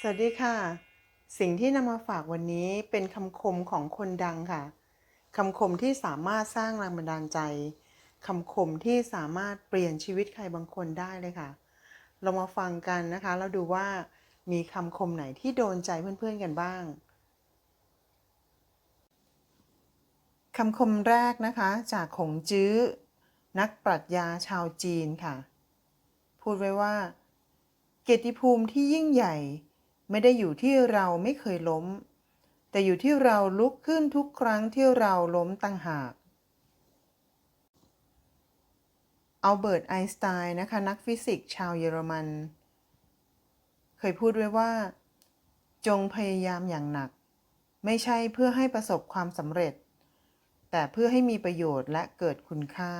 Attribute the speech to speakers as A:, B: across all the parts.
A: สวัสดีค่ะ สิ่งที่นำมาฝากวันนี้เป็นคำคมของคนดังค่ะคำคมที่สามารถสร้างแรงบันดาลใจคำคมที่สามารถเปลี่ยนชีวิตใครบางคนได้เลยค่ะ เรามาฟังกันนะคะ แล้วดูว่ามีคำคมไหนที่โดนใจเพื่อนๆกันบ้างคำคมแรกนะคะจากขงจื้อ นักปรัชญาชาวจีนค่ะ พูดไว้ว่า เกียรติภูมิที่ยิ่งใหญ่ ไม่ได้อยู่ที่เราไม่เคยล้ม แต่อยู่ที่เราลุกขึ้นทุกครั้งที่เราล้มต่างหากอัลเบิร์ตไอน์สไตน์นะคะนักฟิสิกส์ชาวเยอรมัน เคยพูดไว้ว่า จงพยายามอย่างหนัก ไม่ใช่เพื่อให้ประสบความสำเร็จ แต่เพื่อให้มีประโยชน์และเกิดคุณค่า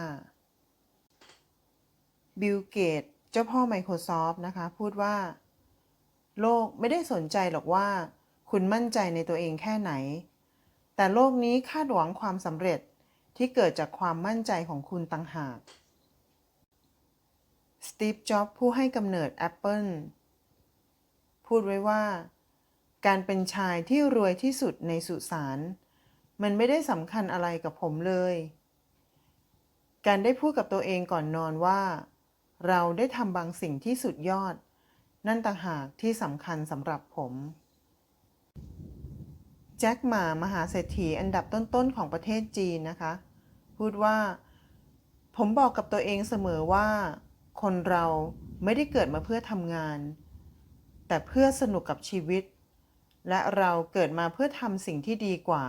A: บิลเกตเจ้าพ่อ Microsoft นะคะ พูดว่า โลกไม่ได้สนใจหรอกว่า คุณมั่นใจในตัวเองแค่ไหน แต่โลกนี้คาดหวังความสำเร็จที่เกิดจากความมั่นใจของคุณต่างหาก สตีฟ จ็อบส์ผู้ให้กำเนิด Apple พูดไว้ว่า การเป็นชายที่รวยที่สุดในสุสานมันไม่ได้สำคัญอะไรกับผมเลย การได้พูดกับตัวเองก่อนนอนว่า เราได้ทำบางสิ่งที่สุดยอด นั่นต่างหากที่สำคัญสำหรับผมแจ็คหมามหาเศรษฐีอันดับต้นๆของประเทศจีนนะคะ พูดว่า ผมบอกกับตัวเองเสมอว่า คนเราไม่ได้เกิดมาเพื่อทำงาน แต่เพื่อสนุกกับชีวิต และเราเกิดมาเพื่อทำสิ่งที่ดีกว่า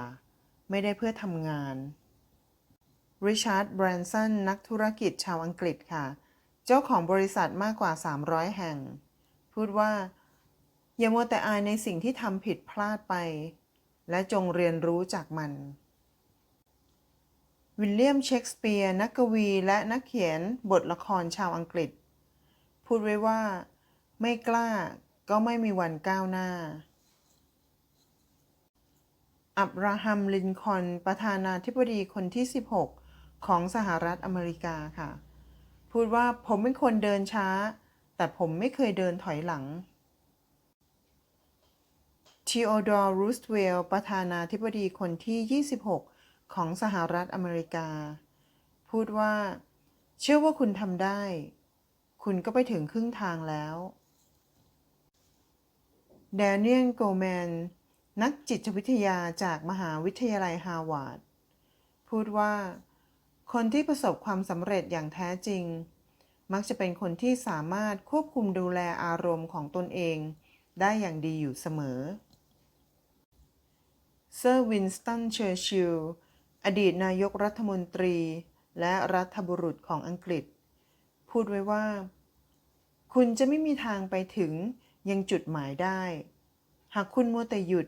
A: ไม่ได้เพื่อทำงานริชาร์ดแบรนสันนักธุรกิจชาวอังกฤษค่ะ เจ้าของบริษัทมากกว่า 300 แห่ง พูดว่า อย่ามัวแต่อายในสิ่งที่ทำผิดพลาดไป และจงเรียนรู้จากมัน วิลเลียมเชกสเปียร์นักกวีและนักเขียนบทละครชาวอังกฤษ พูดไว้ว่า ไม่กล้าก็ไม่มีวันก้าวหน้า อับราฮัม ลินคอน ประธานาธิบดีคนที่ 16 ของสหรัฐอเมริกาค่ะ พูดว่าผมเป็นคนเดินช้า แต่ผมไม่เคยเดินถอยหลังทีโอดอร์รูสเวลประธานาธิบดีคนที่ 26 ของสหรัฐอเมริกา พูดว่า เชื่อว่าคุณทำได้ คุณก็ไปถึงครึ่งทางแล้วแดเนียลโกลแมน นักจิตวิทยาจากมหาวิทยาลัยฮาร์วาร์ดพูดว่า คนที่ประสบความสำเร็จอย่างแท้จริง มักจะเป็นคนที่สามารถควบคุมดูแลอารมณ์ของตนเอง ได้อย่างดีอยู่เสมอ เซอร์วินสตัน เชอร์ชิลล์อดีตนายกรัฐมนตรี และรัฐบุรุษของอังกฤษ พูดไว้ว่า คุณจะไม่มีทางไปถึงยังจุดหมายได้ หากคุณมัวแต่หยุด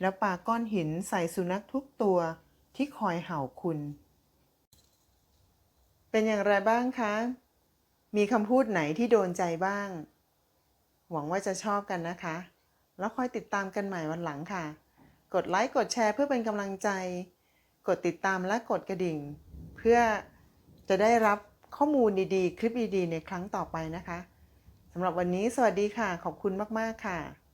A: แล้วปาก้อนหินใส่สุนัขทุกตัวที่คอยเห่าคุณ เป็นอย่างไรบ้างคะ มีคำพูดไหนที่โดนใจบ้าง หวังว่าจะชอบกันนะคะ แล้วคอยติดตามกันใหม่วันหลังค่ะ กดไลค์กดแชร์เพื่อเป็นกำลังใจ กดติดตามและกดกระดิ่ง เพื่อจะได้รับข้อมูลดีๆ คลิปดีๆ ในครั้งต่อไปนะคะสำหรับวันนี้สวัสดีค่ะ ขอบคุณมากๆค่ะ